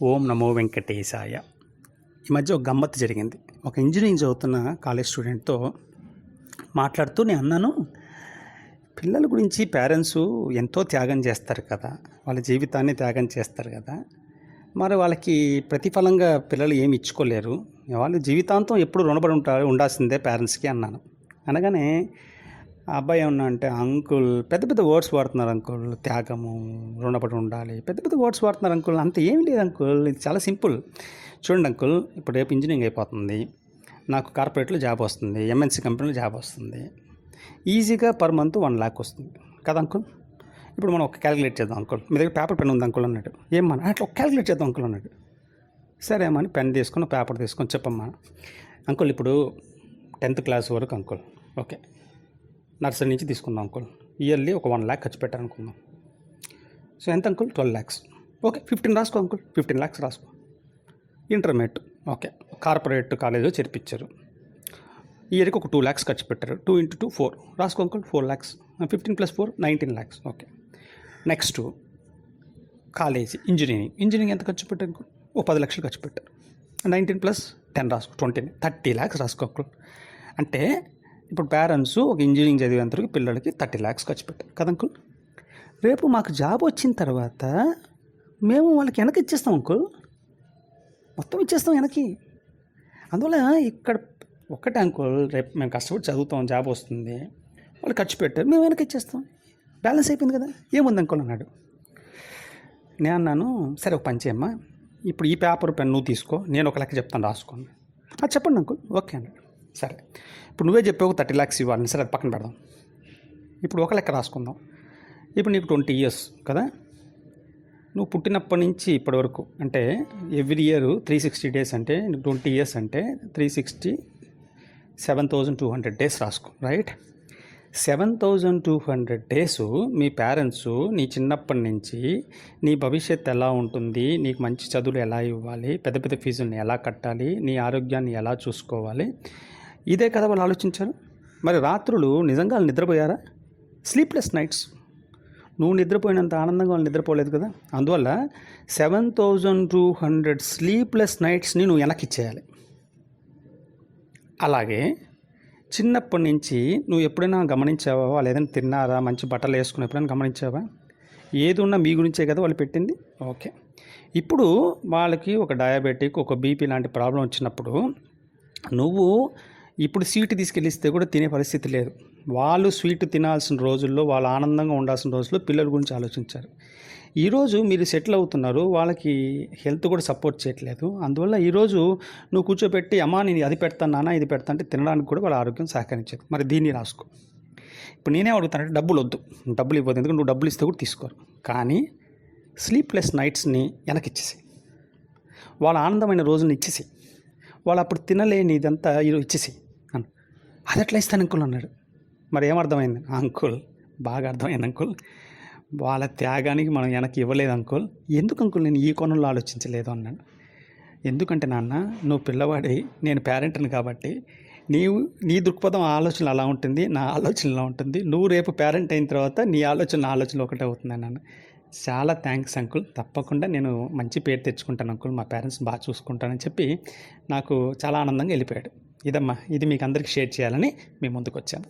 ఓం నమో వెంకటేశాయ. ఈ మధ్య ఒక గమ్మత్తు జరిగింది. ఒక ఇంజనీరింగ్ చదువుతున్న కాలేజ్ స్టూడెంట్తో మాట్లాడుతూ నేను అన్నాను పిల్లల గురించి పేరెంట్స్ ఎంతో త్యాగం చేస్తారు కదా వాళ్ళ జీవితాన్ని త్యాగం చేస్తారు కదా మరి వాళ్ళకి ప్రతిఫలంగా పిల్లలు ఏమి ఇచ్చుకోలేరు వాళ్ళు జీవితాంతం ఎప్పుడు రుణపడి ఉంటారు ఉండాల్సిందే పేరెంట్స్కి అన్నాను. అనగానే ఆ అబ్బాయి ఏమన్నా అంటే అంకుల్ పెద్ద పెద్ద వర్డ్స్ వాడుతున్నారు అంకుల్ త్యాగము రుణపడి ఉండాలి. పెద్ద పెద్ద వర్డ్స్ వాడుతున్నారు అంకుల్ అంత ఏం లేదు అంకుల్ ఇది చాలా సింపుల్. చూడండి అంకుల్ ఇప్పుడు రేపు ఇంజనీరింగ్ అయిపోతుంది నాకు కార్పొరేట్లో జాబ్ వస్తుంది ఎంఎన్సీ కంపెనీలో జాబ్ వస్తుంది. ఈజీగా పర్ మంత్ వన్ ల్యాక్ వస్తుంది. కదా అంకుల్? ఇప్పుడు మనం ఒక క్యాలిక్యులేట్ చేద్దాం అంకుల్. మీ దగ్గర పేపర్ పెన్ ఉంది అంకుల్ అన్నాడు ఏమన్నా అట్లా ఒక క్యాలిక్యులేట్ చేద్దాం అంకుల్ అన్నాడు సరే అమ్మని పెన్ తీసుకొని పేపర్ తీసుకొని చెప్పమ్మా. అంకుల్ ఇప్పుడు టెన్త్ క్లాస్ వరకు అంకుల్ ఓకే. నర్సరీ నుంచి తీసుకుందాం అంకుల్. ఇయర్లీ ఒక వన్ ల్యాక్ ఖర్చు పెట్టారనుకుందాం సో ఎంత uncle? Twelve lakhs okay fifteen రాసుకో అంకుల్. ఫిఫ్టీన్ ల్యాక్స్ రాసుకో. ఇంటర్మీడియట్. ఓకే కార్పొరేట్ కాలేజీలో చేర్పించారు. ఇయర్కి ఒక టూ ల్యాక్స్ ఖర్చు పెట్టారు. టూ ఇంటూ టూ ఫోర్ రాసుకో uncle four lakhs fifteen plus four nineteen lakhs okay. Next college engineering. Engineering ఎంత ఖర్చు పెట్టారు అంకుల్? ఓ పది లక్షలు ఖర్చు పెట్టారు. నైన్టీన్ ప్లస్ టెన్ రాసుకో. ట్వంటీ థర్టీ ల్యాక్స్ రాసుకో అంకుల్. అంటే ఇప్పుడు పేరెంట్స్ ఒక ఇంజనీరింగ్ చదివేంతవరకు పిల్లలకి థర్టీ ల్యాక్స్ ఖర్చు పెట్టారు కదా అంకుల్ రేపు మాకు జాబ్ వచ్చిన తర్వాత మేము వాళ్ళకి వెనక ఇచ్చేస్తాం అంకుల్ మొత్తం ఇచ్చేస్తాం వెనక్కి. అందువల్ల ఇక్కడ ఒక్కటే అంకుల్ రేపు మేము కష్టపడి చదువుతాం జాబ్ వస్తుంది. వాళ్ళు ఖర్చు పెట్టారు మేము వెనక్కి ఇచ్చేస్తాం. బ్యాలెన్స్ అయిపోయింది కదా? ఏముంది అంకుల్ అన్నాడు. నేను అన్నాను సరే ఒక పని చేయమ్మా. ఇప్పుడు ఈ పేపర్ పెన్ నువ్వు తీసుకో నేను ఒక లెక్క చెప్తాను రాసుకోండి చెప్పండి అంకుల్ ఓకే అన్నాడు. సరే. ఇప్పుడు నువ్వే చెప్పావు థర్టీ ల్యాక్స్ ఇవ్వాలని సరే అది పక్కన పెడదాం. ఇప్పుడు ఒక లెక్క రాసుకుందాం. ఇప్పుడు నీకు ట్వంటీ ఇయర్స్ కదా? నువ్వు పుట్టినప్పటి నుంచి ఇప్పటి వరకు అంటే every year three sixty days అంటే నీకు ట్వంటీ ఇయర్స్ అంటే three sixty seven thousand two hundred days రాసుకో right? Seven thousand two hundred days మీ పేరెంట్స్ నీ చిన్నప్పటి నుంచి నీ భవిష్యత్ ఎలా ఉంటుంది నీకు మంచి చదువులు ఎలా ఇవ్వాలి పెద్ద పెద్ద ఫీజుల్ని ఎలా కట్టాలి నీ ఆరోగ్యాన్ని ఎలా చూసుకోవాలి ఇదే కదా వాళ్ళు ఆలోచించారు. మరి రాత్రులు నిజంగా వాళ్ళు నిద్రపోయారా? స్లీప్లెస్ నైట్స్ నువ్వు నిద్రపోయినంత ఆనందంగా వాళ్ళు నిద్రపోలేదు కదా? అందువల్ల seven thousand two hundred sleepless నైట్స్ని నువ్వు వెనక్కి ఇచ్చేయాలి అలాగే చిన్నప్పటి నుంచి నువ్వు ఎప్పుడైనా గమనించావా? వాళ్ళు ఏదైనా తిన్నారా? మంచి బట్టలు వేసుకుని ఎప్పుడైనా గమనించావా? ఏది ఉన్నా మీ గురించే కదా వాళ్ళు పెట్టింది? ఓకే. ఇప్పుడు వాళ్ళకి ఒక డయాబెటిక్ ఒక బీపీ లాంటి ప్రాబ్లం వచ్చినప్పుడు నువ్వు ఇప్పుడు స్వీట్ తీసుకెళ్ళిస్తే కూడా తినే పరిస్థితి లేదు. వాళ్ళు స్వీట్ తినాల్సిన రోజుల్లో వాళ్ళు ఆనందంగా ఉండాల్సిన రోజుల్లో పిల్లల గురించి ఆలోచించారు. ఈరోజు మీరు సెటిల్ అవుతున్నారు వాళ్ళకి హెల్త్ కూడా సపోర్ట్ చేయట్లేదు. అందువల్ల ఈరోజు నువ్వు కూర్చోబెట్టి అమ్మా నేను అది పెడతాను నాన్న ఇది పెడతా అంటే తినడానికి కూడా వాళ్ళ ఆరోగ్యం సహకరించదు. మరి దీన్ని రాసుకో. ఇప్పుడు నేనే అడుగుతానంటే డబ్బులు వద్దు. డబ్బులు ఇవ్వద్దు. ఎందుకంటే నువ్వు డబ్బులు ఇస్తే కూడా తీసుకోరు. కానీ స్లీప్లెస్ నైట్స్ని వెనకిచ్చేసి వాళ్ళ ఆనందమైన రోజులను ఇచ్చేసి వాళ్ళు అప్పుడు తినలేని ఇదంతా ఇచ్చేసి అది ఎట్లా ఇస్తాను అంకుల్ అన్నాడు. మరి ఏమర్థమైంది అంకుల్ బాగా అర్థమైంది అంకుల్. వాళ్ళ త్యాగానికి మనం వెనక్కి ఇవ్వలేదు అంకుల్. ఎందుకు అంకుల్ నేను ఈ కోణంలో ఆలోచించలేదు అన్నాడు. ఎందుకంటే నాన్న నువ్వు పిల్లవాడి నేను పేరెంట్ని కాబట్టి నీవు నీ దృక్పథం ఆలోచన అలా ఉంటుంది నా ఆలోచన ఇలా ఉంటుంది. నువ్వు రేపు పేరెంట్ అయిన తర్వాత నీ ఆలోచన నా ఆలోచన ఒకటే అవుతుంది అన్నాను చాలా థ్యాంక్స్ అంకుల్. తప్పకుండా నేను మంచి పేరు తెచ్చుకుంటాను అంకుల్. మా పేరెంట్స్ బాగా చూసుకుంటానని చెప్పి నాకు చాలా ఆనందంగా వెళ్ళిపోయాడు. ఇదమ్మా. ఇది మీకు అందరికీ షేర్ చేయాలని మీ ముందుకు వచ్చాను